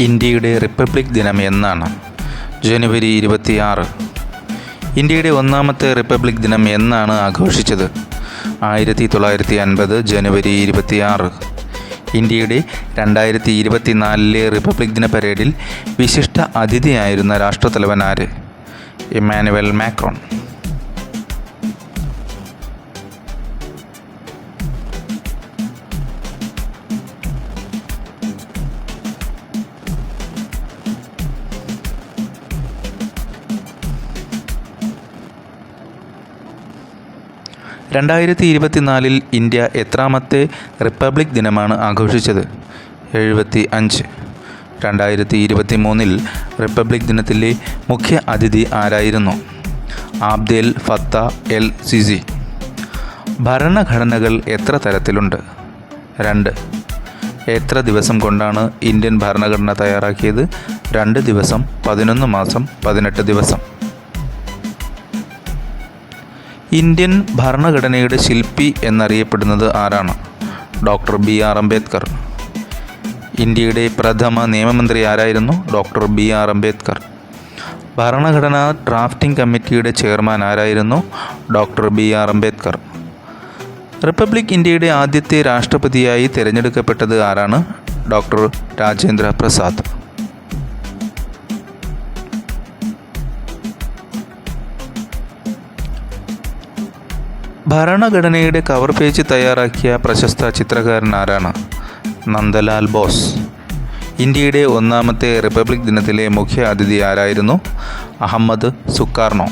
ഇന്ത്യയുടെ റിപ്പബ്ലിക് ദിനം എന്നാണ്. ജനുവരി ഇരുപത്തിയാറ്. ഇന്ത്യയുടെ ഒന്നാമത്തെ റിപ്പബ്ലിക് ദിനം എന്നാണ് ആഘോഷിച്ചത്. ആയിരത്തി തൊള്ളായിരത്തി അൻപത് ജനുവരി ഇരുപത്തിയാറ്. ഇന്ത്യയുടെ രണ്ടായിരത്തി ഇരുപത്തിനാലിലെ റിപ്പബ്ലിക് ദിന പരേഡിൽ വിശിഷ്ട അതിഥിയായിരുന്ന രാഷ്ട്രത്തലവൻ ആര്? Emmanuel Macron. രണ്ടായിരത്തി ഇരുപത്തിനാലിൽ ഇന്ത്യ എത്രാമത്തെ റിപ്പബ്ലിക് ദിനമാണ് ആഘോഷിച്ചത്? എഴുപത്തി അഞ്ച് രണ്ടായിരത്തി ഇരുപത്തി മൂന്നിൽ റിപ്പബ്ലിക് ദിനത്തിലെ മുഖ്യ അതിഥി ആരായിരുന്നു? ആബ്ദേൽ ഫത്ത എൽ സിസി. ഭരണഘടനകൾ എത്ര തരത്തിലുണ്ട്? രണ്ട്. എത്ര ദിവസം കൊണ്ടാണ് ഇന്ത്യൻ ഭരണഘടന തയ്യാറാക്കിയത്? രണ്ട് ദിവസം പതിനൊന്ന് മാസം പതിനെട്ട് ദിവസം. ഇന്ത്യൻ ഭരണഘടനയുടെ ശില്പി എന്നറിയപ്പെടുന്നത് ആരാണ്? Doctor B R Ambedkar. ഇന്ത്യയുടെ പ്രഥമ നിയമമന്ത്രി ആരായിരുന്നു? Doctor B R Ambedkar. ഭരണഘടനാ ഡ്രാഫ്റ്റിംഗ് കമ്മിറ്റിയുടെ ചെയർമാൻ ആരായിരുന്നു? Doctor B R Ambedkar. Republic ഇന്ത്യയുടെ ആദ്യത്തെ രാഷ്ട്രപതിയായി തിരഞ്ഞെടുക്കപ്പെട്ടത് ആരാണ്? ഡോക്ടർ രാജേന്ദ്ര പ്രസാദ്. ഭരണഘടനയുടെ കവർ പേജ് തയ്യാറാക്കിയ പ്രശസ്ത ചിത്രകാരൻ ആരാണ്? നന്ദലാൽ ബോസ്. ഇന്ത്യയുടെ ഒന്നാമത്തെ റിപ്പബ്ലിക് ദിനത്തിലെ മുഖ്യ അതിഥി ആരായിരുന്നു? അഹമ്മദ് സുക്കാർണോ.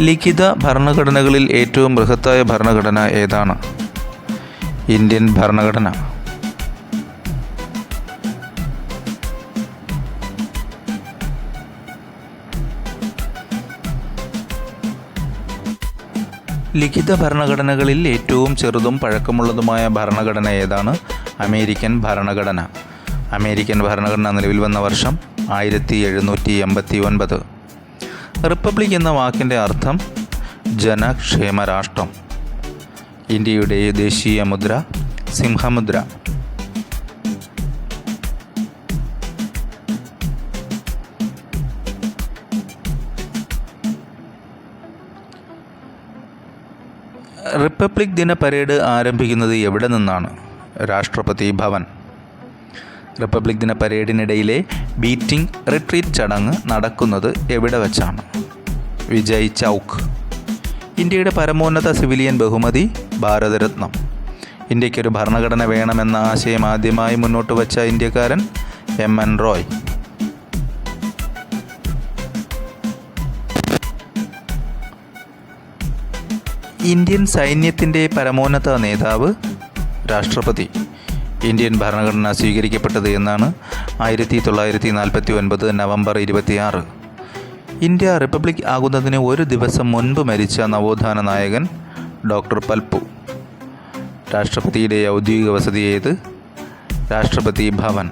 ലിഖിത ഭരണഘടനകളിൽ ഏറ്റവും ബൃഹത്തായ ഭരണഘടന ഏതാണ്? ഇന്ത്യൻ ഭരണഘടന. ലിഖിത ഭരണഘടനകളിൽ ഏറ്റവും ചെറുതും പഴക്കമുള്ളതുമായ ഭരണഘടന ഏതാണ്? അമേരിക്കൻ ഭരണഘടന. അമേരിക്കൻ ഭരണഘടന നിലവിൽ വന്ന വർഷം ആയിരത്തി എഴുന്നൂറ്റി എൺപത്തി ഒൻപത് റിപ്പബ്ലിക് എന്ന വാക്കിന്റെ അർത്ഥം ജനക്ഷേമ രാഷ്ട്രം ഇന്ത്യയുടെ ദേശീയ മുദ്ര സിംഹമുദ്ര. റിപ്പബ്ലിക് ദിന പരേഡ് ആരംഭിക്കുന്നത് എവിടെ നിന്നാണ്? രാഷ്ട്രപതി ഭവൻ. റിപ്പബ്ലിക് ദിന പരേഡിനിടയിലെ ബീറ്റിംഗ് റിട്രീറ്റ് ചടങ്ങ് നടക്കുന്നത് എവിടെ വച്ചാണ്? വിജയ് ചൗക്ക്. ഇന്ത്യയുടെ പരമോന്നത സിവിലിയൻ ബഹുമതി ഭാരതരത്നം. ഇന്ത്യക്കൊരു ഭരണഘടന വേണമെന്ന ആശയം ആദ്യമായി മുന്നോട്ട് വച്ച ഇന്ത്യക്കാരൻ എം എൻ റോയ്. ഇന്ത്യൻ സൈന്യത്തിന്റെ പരമോന്നത നേതാവ് രാഷ്ട്രപതി. ഇന്ത്യൻ ഭരണഘടന സ്വീകരിക്കപ്പെട്ടത് എന്നാണ് ആയിരത്തി തൊള്ളായിരത്തി നാൽപ്പത്തി ഒൻപത് നവംബർ ഇരുപത്തിയാറ്. ഇന്ത്യ റിപ്പബ്ലിക് ആകുന്നതിന് ഒരു ദിവസം മുൻപ് മരിച്ച നവോത്ഥാന നായകൻ ഡോക്ടർ പൽപ്പു. രാഷ്ട്രപതിയുടെ ഔദ്യോഗിക വസതി ഏത്? രാഷ്ട്രപതി ഭവൻ.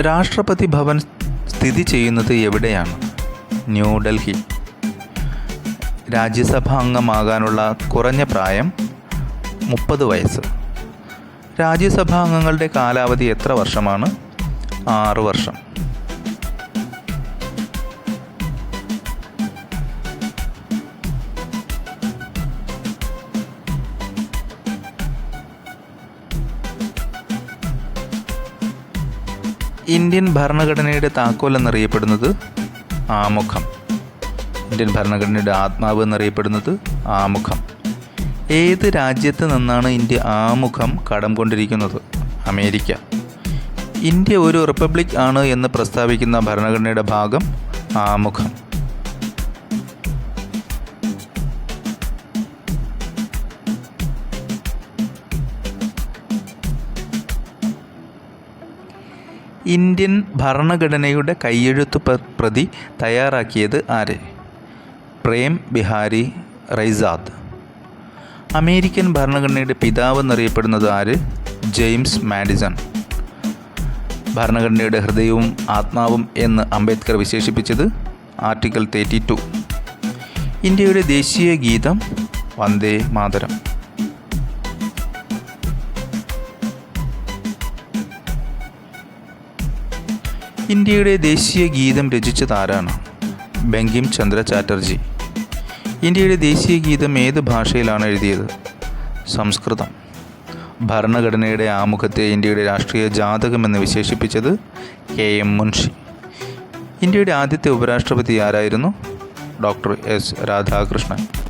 രാഷ്ട്രപതി ഭവൻ സ്ഥിതി ചെയ്യുന്നത് എവിടെയാണ്? ന്യൂഡൽഹി രാജ്യസഭ അംഗമാകാനുള്ള കുറഞ്ഞ പ്രായം മുപ്പത് വയസ്സ്. രാജ്യസഭാ അംഗങ്ങളുടെ കാലാവധി എത്ര വർഷമാണ്? ആറ് വർഷം. ഇന്ത്യൻ ഭരണഘടനയുടെ താക്കോൽ എന്നറിയപ്പെടുന്നത് ആമുഖം ഇന്ത്യൻ ഭരണഘടനയുടെ ആത്മാവ് എന്നറിയപ്പെടുന്നത് ആമുഖം ഏത് രാജ്യത്ത് നിന്നാണ് ഇന്ത്യ ആമുഖം കടം കൊണ്ടിരിക്കുന്നത്? അമേരിക്ക. ഇന്ത്യ ഒരു റിപ്പബ്ലിക് ആണ് എന്ന് പ്രസ്താവിക്കുന്ന ഭരണഘടനയുടെ ഭാഗം ആമുഖം ഇന്ത്യൻ ഭരണഘടനയുടെ കയ്യെഴുത്ത് പ്രതി തയ്യാറാക്കിയത് ആര്? പ്രേം ബിഹാരി റൈസാദ്. അമേരിക്കൻ ഭരണഘടനയുടെ പിതാവ് എന്നറിയപ്പെടുന്നത് ആര്? James Madison. ഭരണഘടനയുടെ ഹൃദയവും ആത്മാവും എന്ന് അംബേദ്കർ വിശേഷിപ്പിച്ചത് ആർട്ടിക്കിൾ തേർട്ടി ടു. ഇന്ത്യയുടെ ദേശീയ ഗീതം വന്ദേ മാതരം. ഇന്ത്യയുടെ ദേശീയ ഗീതം രചിച്ചത് ആരാണ്? ബങ്കിം ചന്ദ്ര ചാറ്റർജി. ഇന്ത്യയുടെ ദേശീയ ഗീതം ഏത് ഭാഷയിലാണ് എഴുതിയത്? സംസ്കൃതം. ഭരണഘടനയുടെ ആമുഖത്തെ ഇന്ത്യയുടെ രാഷ്ട്രീയ ജാതകമെന്ന് വിശേഷിപ്പിച്ചത് കെ എം മുൻഷി. ഇന്ത്യയുടെ ആദ്യത്തെ ഉപരാഷ്ട്രപതി ആരായിരുന്നു? Doctor S Radhakrishnan.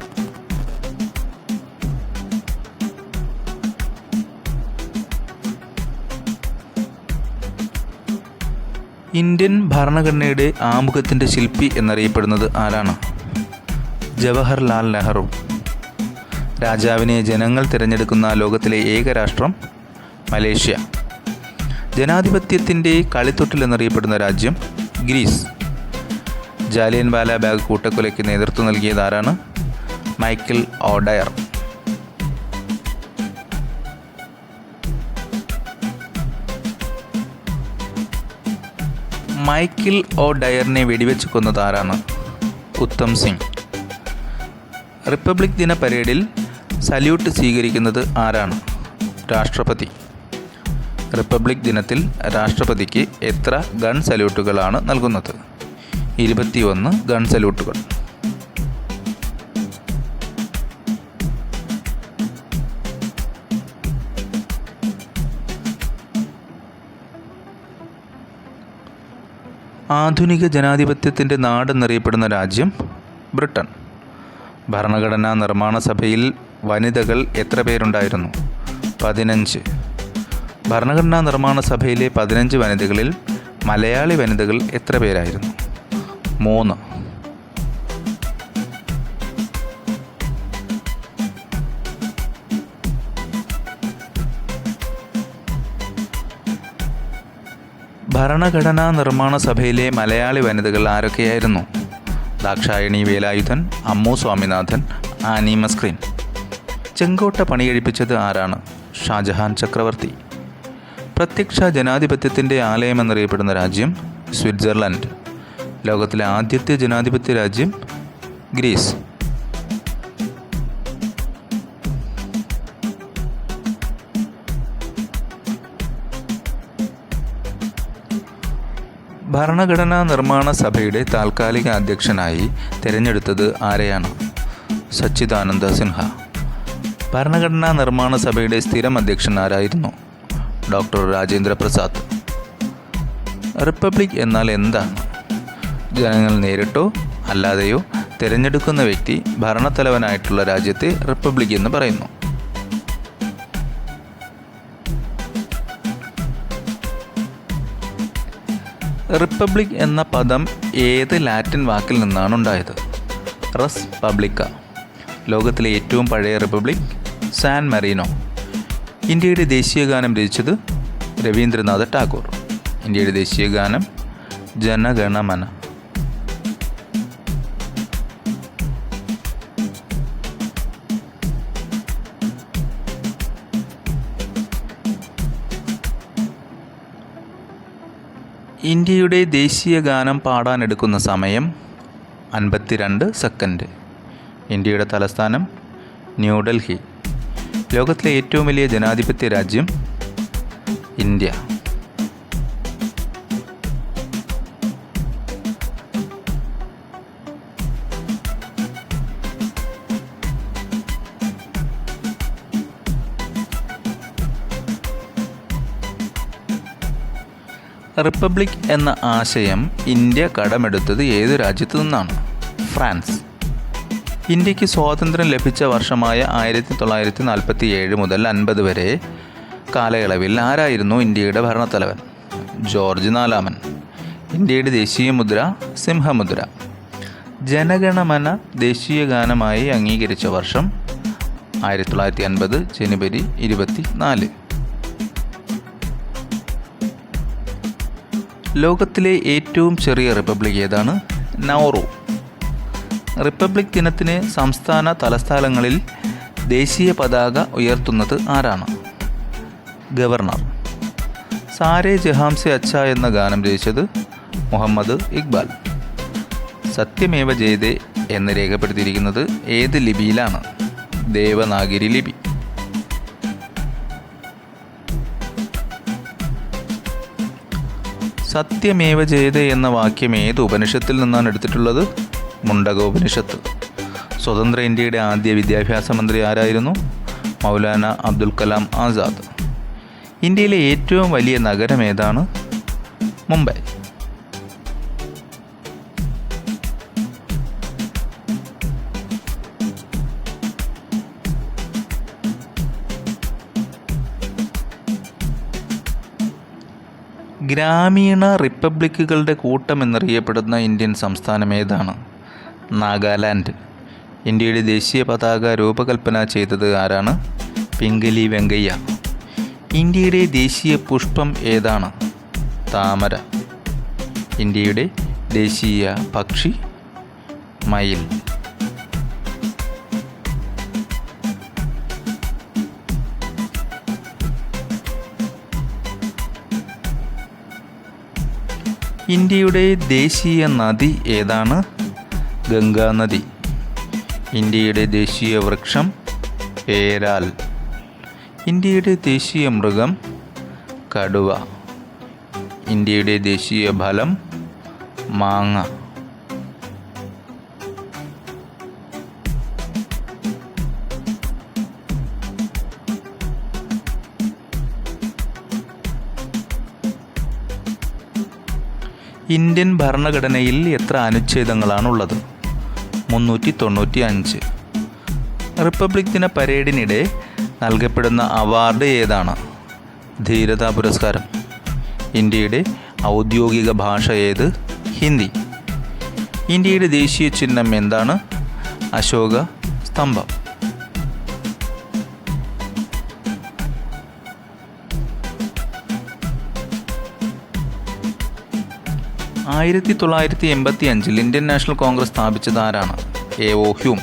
ഇന്ത്യൻ ഭരണഘടനയുടെ ആമുഖത്തിന്റെ ശില്പി എന്നറിയപ്പെടുന്നത് ആരാണ്? ജവഹർലാൽ നെഹ്റു. രാജാവിനെ ജനങ്ങൾ തിരഞ്ഞെടുക്കുന്ന ലോകത്തിലെ ഏക രാഷ്ട്രം മലേഷ്യ. ജനാധിപത്യത്തിന്റെ കളിത്തൊട്ടിൽ എന്നറിയപ്പെടുന്ന രാജ്യം ഗ്രീസ്. ജാലിയൻ വാല ബാഗ് കൂട്ടക്കൊലയ്ക്ക് നേതൃത്വം നൽകിയത് ആരാണ്? Michael O'Dwyer. മൈക്കിൾ ഓ ഡയറിനെ വെടിവെച്ച് കൊന്നത് ആരാണ്? ഉത്തം സിംഗ്. റിപ്പബ്ലിക് ദിന പരേഡിൽ സല്യൂട്ട് സ്വീകരിക്കുന്നത് ആരാണ്? രാഷ്ട്രപതി. റിപ്പബ്ലിക് ദിനത്തിൽ രാഷ്ട്രപതിക്ക് എത്ര ഗൺ സല്യൂട്ടുകളാണ് നൽകുന്നത്? ഇരുപത്തിയൊന്ന് ഗൺ സല്യൂട്ടുകൾ. ആധുനിക ജനാധിപത്യത്തിന്റെ നാടെന്നറിയപ്പെടുന്ന രാജ്യം ബ്രിട്ടൻ. ഭരണഘടനാ നിർമ്മാണ സഭയിൽ വനിതകൾ എത്ര പേരുണ്ടായിരുന്നു? പതിനഞ്ച്. ഭരണഘടനാ നിർമ്മാണ സഭയിലെ പതിനഞ്ച് വനിതകളിൽ മലയാളി വനിതകൾ എത്ര പേരായിരുന്നു? മൂന്ന്. ഭരണഘടനാ നിർമ്മാണ സഭയിലെ മലയാളി വനിതകൾ ആരൊക്കെയായിരുന്നു? ദാക്ഷായണി വേലായുധൻ അമ്മു സ്വാമിനാഥൻ ആനി മസ്ക്രീൻ. ചെങ്കോട്ട പണികഴിപ്പിച്ചത് ആരാണ്? ഷാജഹാൻ ചക്രവർത്തി. പ്രത്യക്ഷ ജനാധിപത്യത്തിന്റെ ആലയമെന്നറിയപ്പെടുന്ന രാജ്യം സ്വിറ്റ്സർലൻഡ്. ലോകത്തിലെ ആദ്യത്തെ ജനാധിപത്യ രാജ്യം ഗ്രീസ്. ഭരണഘടനാ നിർമ്മാണ സഭയുടെ താൽക്കാലിക അധ്യക്ഷനായി തിരഞ്ഞെടുത്തത് ആരെയാണ്? സച്ചിദാനന്ദ സിൻഹ. ഭരണഘടനാ നിർമ്മാണ സഭയുടെ സ്ഥിരം അധ്യക്ഷൻ ആരായിരുന്നു? ഡോക്ടർ രാജേന്ദ്ര പ്രസാദ്. റിപ്പബ്ലിക് എന്നാൽ എന്താണ്? ജനങ്ങൾ നേരിട്ടോ അല്ലാതെയോ തിരഞ്ഞെടുക്കുന്ന വ്യക്തി ഭരണത്തലവനായിട്ടുള്ള രാജ്യത്തെ റിപ്പബ്ലിക് എന്ന് പറയുന്നു. റിപ്പബ്ലിക് എന്ന പദം ഏത് ലാറ്റിൻ വാക്കിൽ നിന്നാണ് ഉണ്ടായത്? റസ് പബ്ലിക്ക ലോകത്തിലെ ഏറ്റവും പഴയ റിപ്പബ്ലിക് സാൻ മറീനോ. ഇന്ത്യയുടെ ദേശീയ ഗാനം രചിച്ചത് രവീന്ദ്രനാഥ് ടാഗോർ. ഇന്ത്യയുടെ ദേശീയ ഗാനം ജനഗണമന. ഇന്ത്യയുടെ ദേശീയ ഗാനം പാടാനെടുക്കുന്ന സമയം അൻപത്തിരണ്ട് സെക്കൻഡ് ഇന്ത്യയുടെ തലസ്ഥാനം ന്യൂഡൽഹി ലോകത്തിലെ ഏറ്റവും വലിയ ജനാധിപത്യ രാജ്യം ഇന്ത്യ. റിപ്പബ്ലിക് എന്ന ആശയം ഇന്ത്യ കടമെടുത്തത് ഏത് രാജ്യത്തു നിന്നാണ്? ഫ്രാൻസ്. ഇന്ത്യയ്ക്ക് സ്വാതന്ത്ര്യം ലഭിച്ച വർഷമായ ആയിരത്തി തൊള്ളായിരത്തി നാൽപ്പത്തി ഏഴ് മുതൽ അൻപത് വരെ കാലയളവിൽ ആരായിരുന്നു ഇന്ത്യയുടെ ഭരണത്തലവൻ? ജോർജ് നാലാമൻ. ഇന്ത്യയുടെ ദേശീയ മുദ്ര സിംഹമുദ്ര. ജനഗണമന ദേശീയ ഗാനമായി അംഗീകരിച്ച വർഷം ആയിരത്തി തൊള്ളായിരത്തി അൻപത് ജനുവരി ഇരുപത്തി നാല് ലോകത്തിലെ ഏറ്റവും ചെറിയ റിപ്പബ്ലിക് ഏതാണ്? നൗറു റിപ്പബ്ലിക് ദിനത്തിന് സംസ്ഥാന തലസ്ഥാനങ്ങളിൽ ദേശീയ പതാക ഉയർത്തുന്നത് ആരാണ്? ഗവർണർ. സാരെ ജഹാംസെ അച്ഛ എന്ന ഗാനം രചിച്ചത് മുഹമ്മദ് ഇക്ബാൽ. സത്യമേവ ജയതേ എന്ന് രേഖപ്പെടുത്തിയിരിക്കുന്നത് ഏത് ലിപിയിലാണ്? ദേവനാഗിരി ലിപി. സത്യമേവ ജയത എന്ന വാക്യം ഏത് ഉപനിഷത്തിൽ നിന്നാണ് എടുത്തിട്ടുള്ളത്? മുണ്ടക ഉപനിഷത്ത് സ്വതന്ത്ര ഇന്ത്യയുടെ ആദ്യ വിദ്യാഭ്യാസ മന്ത്രി ആരായിരുന്നു? മൗലാന അബ്ദുൽ കലാം ആസാദ്. ഇന്ത്യയിലെ ഏറ്റവും വലിയ നഗരം ഏതാണ്? മുംബൈ. ഗ്രാമീണ റിപ്പബ്ലിക്കുകളുടെ കൂട്ടം എന്നറിയപ്പെടുന്ന ഇന്ത്യൻ സംസ്ഥാനം ഏതാണ്? നാഗാലാൻഡ്. ഇന്ത്യയുടെ ദേശീയ പതാക രൂപകൽപ്പന ചെയ്തത് ആരാണ്? പിംഗലി വെങ്കയ്യ. ഇന്ത്യയുടെ ദേശീയ പുഷ്പം ഏതാണ്? താമര. ഇന്ത്യയുടെ ദേശീയ പക്ഷി മയിൽ. ഇന്ത്യയുടെ ദേശീയ നദി ഏതാണ്? ഗംഗാനദി ഇന്ത്യയുടെ ദേശീയ വൃക്ഷം പേരാൽ. ഇന്ത്യയുടെ ദേശീയ മൃഗം കടുവ. ഇന്ത്യയുടെ ദേശീയ ഫലം മാങ്ങ. ഇന്ത്യൻ ഭരണഘടനയിൽ എത്ര അനുച്ഛേദങ്ങളാണുള്ളത്? മുന്നൂറ്റി തൊണ്ണൂറ്റി അഞ്ച് റിപ്പബ്ലിക് ദിന പരേഡിനിടെ നൽകപ്പെടുന്ന അവാർഡ് ഏതാണ്? ധീരതാ പുരസ്കാരം. ഇന്ത്യയുടെ ഔദ്യോഗിക ഭാഷ ഏത്? ഹിന്ദി. ഇന്ത്യയുടെ ദേശീയ ചിഹ്നം എന്താണ്? അശോക സ്തംഭം. ആയിരത്തി തൊള്ളായിരത്തി എൺപത്തി അഞ്ചിൽ ഇന്ത്യൻ നാഷണൽ കോൺഗ്രസ് സ്ഥാപിച്ചത് ആരാണ്? A O Hume.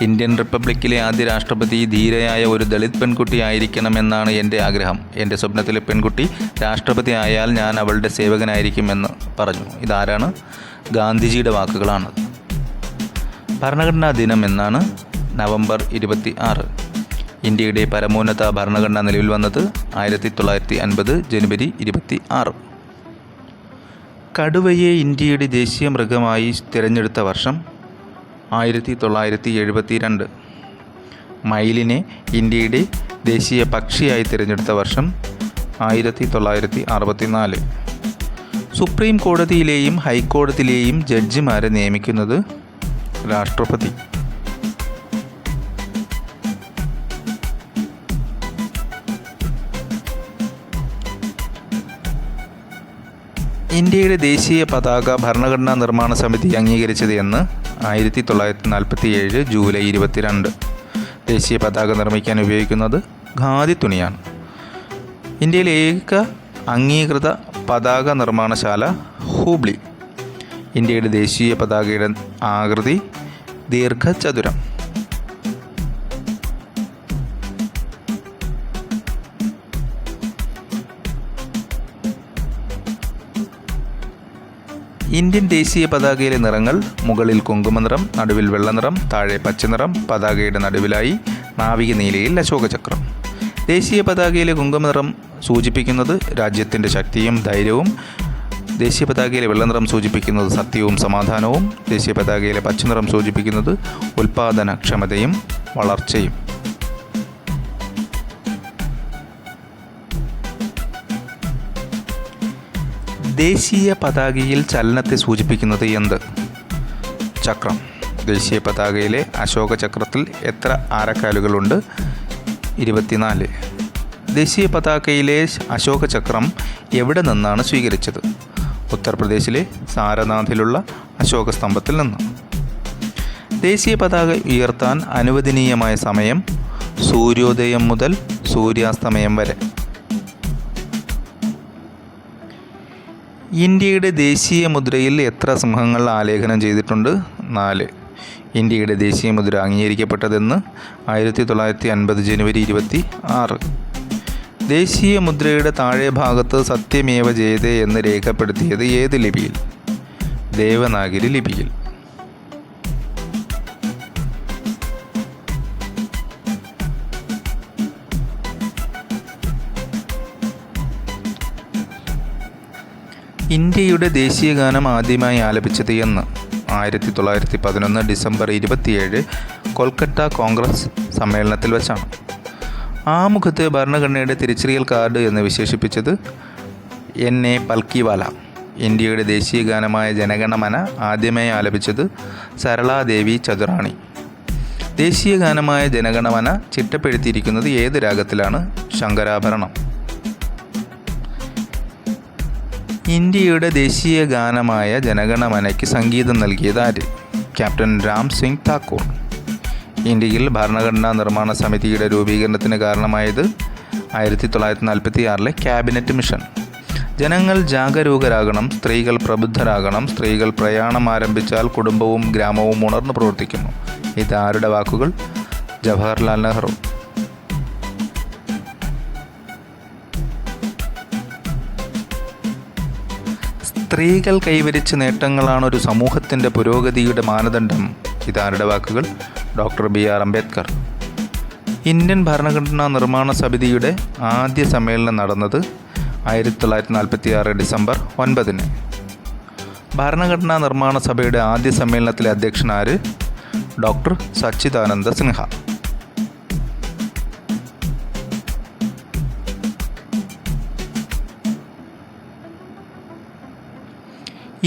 ഇന്ത്യൻ റിപ്പബ്ലിക്കിലെ ആദ്യ രാഷ്ട്രപതി ധീരയായ ഒരു ദളിത് പെൺകുട്ടി ആയിരിക്കണമെന്നാണ് എന്റെ ആഗ്രഹം. എന്റെ സ്വപ്നത്തിലെ പെൺകുട്ടി രാഷ്ട്രപതി ആയാൽ ഞാൻ അവളുടെ സേവകനായിരിക്കുമെന്ന് പറഞ്ഞു. ഇതാരാണ്? ഗാന്ധിജിയുടെ വാക്കുകളാണ്. ഭരണഘടനാ ദിനം എന്നാണ് നവംബർ ഇരുപത്തി ആറ് ഇന്ത്യയുടെ പരമോന്നത ഭരണഘടന നിലവിൽ വന്നത് ആയിരത്തി തൊള്ളായിരത്തി അൻപത് ജനുവരി ഇരുപത്തി ആറ് കടുവയെ ഇന്ത്യയുടെ ദേശീയ മൃഗമായി തിരഞ്ഞെടുത്ത വർഷം ആയിരത്തി തൊള്ളായിരത്തി എഴുപത്തി രണ്ട് മയിലിനെ ഇന്ത്യയുടെ ദേശീയ പക്ഷിയായി തിരഞ്ഞെടുത്ത വർഷം ആയിരത്തി തൊള്ളായിരത്തി അറുപത്തി നാല് സുപ്രീം കോടതിയിലെയും ഹൈക്കോടതിയിലെയും ജഡ്ജിമാരെ നിയമിക്കുന്നത് രാഷ്ട്രപതി. ഇന്ത്യയുടെ ദേശീയ പതാക ഭരണഘടനാ നിർമ്മാണ സമിതി അംഗീകരിച്ചത് എന്ന് ആയിരത്തി തൊള്ളായിരത്തി നാൽപ്പത്തി ഏഴ് ജൂലൈ ഇരുപത്തിരണ്ട്. ദേശീയ പതാക നിർമ്മിക്കാൻ ഉപയോഗിക്കുന്നത് ഖാദി തുണിയാണ്. ഇന്ത്യയിലെ ഏക അംഗീകൃത പതാക നിർമ്മാണശാല ഹൂബ്ലി. ഇന്ത്യയുടെ ദേശീയ പതാകയുടെ ആകൃതി ദീർഘചതുരം. ഇന്ത്യൻ ദേശീയ പതാകയിലെ നിറങ്ങൾ മുകളിൽ കുങ്കുമനിറം നടുവിൽ വെള്ളനിറം താഴെ പച്ചനിറം പതാകയുടെ നടുവിലായി നാവിക നീലയിൽ അശോകചക്രം. ദേശീയ പതാകയിലെ കുങ്കുമനിറം സൂചിപ്പിക്കുന്നത് രാജ്യത്തിന്റെ ശക്തിയും ധൈര്യവും ദേശീയ പതാകയിലെ വെള്ളനിറം സൂചിപ്പിക്കുന്നത് സത്യവും സമാധാനവും ദേശീയ പതാകയിലെ പച്ചനിറം സൂചിപ്പിക്കുന്നത് ഉൽപാദനക്ഷമതയും വളർച്ചയും. ദേശീയ പതാകയിൽ ചലനത്തെ സൂചിപ്പിക്കുന്നത് എന്ത്? ചക്രം. ദേശീയ പതാകയിലെ അശോക ചക്രത്തിൽ എത്ര ആരക്കാലുകളുണ്ട്? ഇരുപത്തിനാല്. ദേശീയ പതാകയിലെ അശോക ചക്രം എവിടെ നിന്നാണ് സ്വീകരിച്ചത്? ഉത്തർപ്രദേശിലെ സാരനാഥിലുള്ള അശോക സ്തംഭത്തിൽ നിന്ന്. ദേശീയ പതാക ഉയർത്താൻ അനുവദനീയമായ സമയം സൂര്യോദയം മുതൽ സൂര്യാസ്തമയം വരെ. ഇന്ത്യയുടെ ദേശീയ മുദ്രയിൽ എത്ര സിംഹങ്ങൾ ആലേഖനം ചെയ്തിട്ടുണ്ട്? നാല്. ഇന്ത്യയുടെ ദേശീയ മുദ്ര അംഗീകരിക്കപ്പെട്ടതെന്ന് ആയിരത്തി തൊള്ളായിരത്തി അൻപത് ജനുവരി ഇരുപത്തി ആറ്. ദേശീയ മുദ്രയുടെ താഴെ ഭാഗത്ത് സത്യമേവ ജയതേ എന്ന് രേഖപ്പെടുത്തിയത് ഏത് ലിപിയിൽ? ദേവനാഗിരി ലിപിയിൽ. ഇന്ത്യയുടെ ദേശീയ ഗാനം ആദ്യമായി ആലപിച്ചത് എന്ന്. ആയിരത്തി തൊള്ളായിരത്തി പതിനൊന്ന് ഡിസംബർ ഇരുപത്തിയേഴ് കൊൽക്കത്ത കോൺഗ്രസ് സമ്മേളനത്തിൽ വച്ചാണ്. ആമുഖത്ത് ഭരണഘടനയുടെ തിരിച്ചറിയൽ കാർഡ് എന്ന് വിശേഷിപ്പിച്ചത് എൻ. എ. പൽക്കിവാല. ഇന്ത്യയുടെ ദേശീയ ഗാനമായ ജനഗണമന ആദ്യമായി ആലപിച്ചത് സരളാദേവി ചതുറാണി ദേശീയ ഗാനമായ ജനഗണമന ചിട്ടപ്പെടുത്തിയിരിക്കുന്നത് ഏത് രാഗത്തിലാണ്? ശങ്കരാഭരണം. ഇന്ത്യയുടെ ദേശീയ ഗാനമായ ജനഗണമനയ്ക്ക് സംഗീതം നൽകിയത് ആര്? ക്യാപ്റ്റൻ രാം സിംഗ് താക്കൂർ ഇന്ത്യയിൽ ഭരണഘടനാ നിർമ്മാണ സമിതിയുടെ രൂപീകരണത്തിന് കാരണമായത് ആയിരത്തി തൊള്ളായിരത്തി നാൽപ്പത്തി ആറിലെ ക്യാബിനറ്റ് മിഷൻ. ജനങ്ങൾ ജാഗരൂകരാകണം സ്ത്രീകൾ പ്രബുദ്ധരാകണം സ്ത്രീകൾ പ്രയാണം ആരംഭിച്ചാൽ കുടുംബവും ഗ്രാമവും ഉണർന്നു പ്രവർത്തിക്കുന്നു. ഇതാരുടെ വാക്കുകൾ? ജവഹർലാൽ നെഹ്റു. സ്ത്രീകൾ കൈവരിച്ച നേട്ടങ്ങളാണ് ഒരു സമൂഹത്തിന്റെ പുരോഗതിയുടെ മാനദണ്ഡം. ഇതാരുടെ വാക്കുകൾ? Doctor B R Ambedkar. Indian ഭരണഘടനാ നിർമ്മാണ സമിതിയുടെ ആദ്യ സമ്മേളനം നടന്നത് ആയിരത്തി തൊള്ളായിരത്തി നാൽപ്പത്തി ആറ് ഡിസംബർ ഒൻപതിന്. ഭരണഘടനാ നിർമ്മാണ സഭയുടെ ആദ്യ സമ്മേളനത്തിലെ അധ്യക്ഷനാര് ഡോക്ടർ സച്ചിദാനന്ദ സിൻഹ.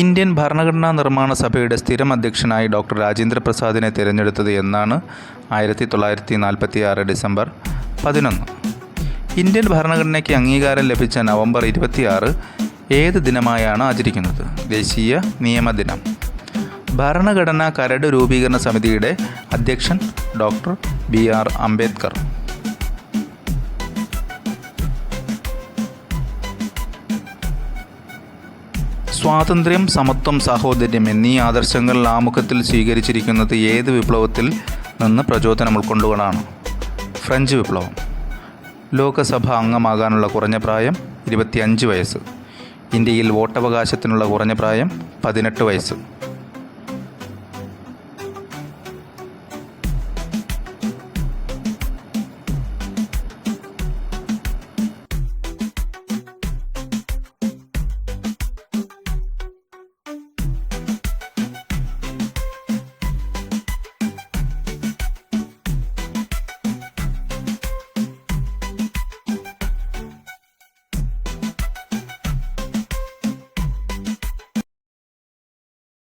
ഇന്ത്യൻ ഭരണഘടനാ നിർമ്മാണ സഭയുടെ സ്ഥിരം അധ്യക്ഷനായി ഡോക്ടർ രാജേന്ദ്ര പ്രസാദിനെ തിരഞ്ഞെടുത്തത് എന്നാണ് ആയിരത്തി തൊള്ളായിരത്തി നാൽപ്പത്തി ആറ് ഡിസംബർ പതിനൊന്ന്. ഇന്ത്യൻ ഭരണഘടനയ്ക്ക് അംഗീകാരം ലഭിച്ച നവംബർ ഇരുപത്തിയാറ് ഏത് ദിനമായാണ് ആചരിക്കുന്നത്? ദേശീയ നിയമദിനം. ഭരണഘടനാ കരട് രൂപീകരണ സമിതിയുടെ അധ്യക്ഷൻ ഡോക്ടർ ബി ആർ അംബേദ്കർ. സ്വാതന്ത്ര്യം സമത്വം സാഹോദര്യം എന്നീ ആദർശങ്ങൾ ആമുഖത്തിൽ സ്വീകരിച്ചിരിക്കുന്നത് ഏത് വിപ്ലവത്തിൽ നിന്ന് പ്രചോദനം ഉൾക്കൊണ്ടുകൊണ്ടാണ് ഫ്രഞ്ച് വിപ്ലവം. ലോകസഭ അംഗമാകാനുള്ള കുറഞ്ഞ പ്രായം ഇരുപത്തിയഞ്ച് വയസ്സ്. ഇന്ത്യയിൽ വോട്ടവകാശത്തിനുള്ള കുറഞ്ഞ പ്രായം പതിനെട്ട് വയസ്സ്.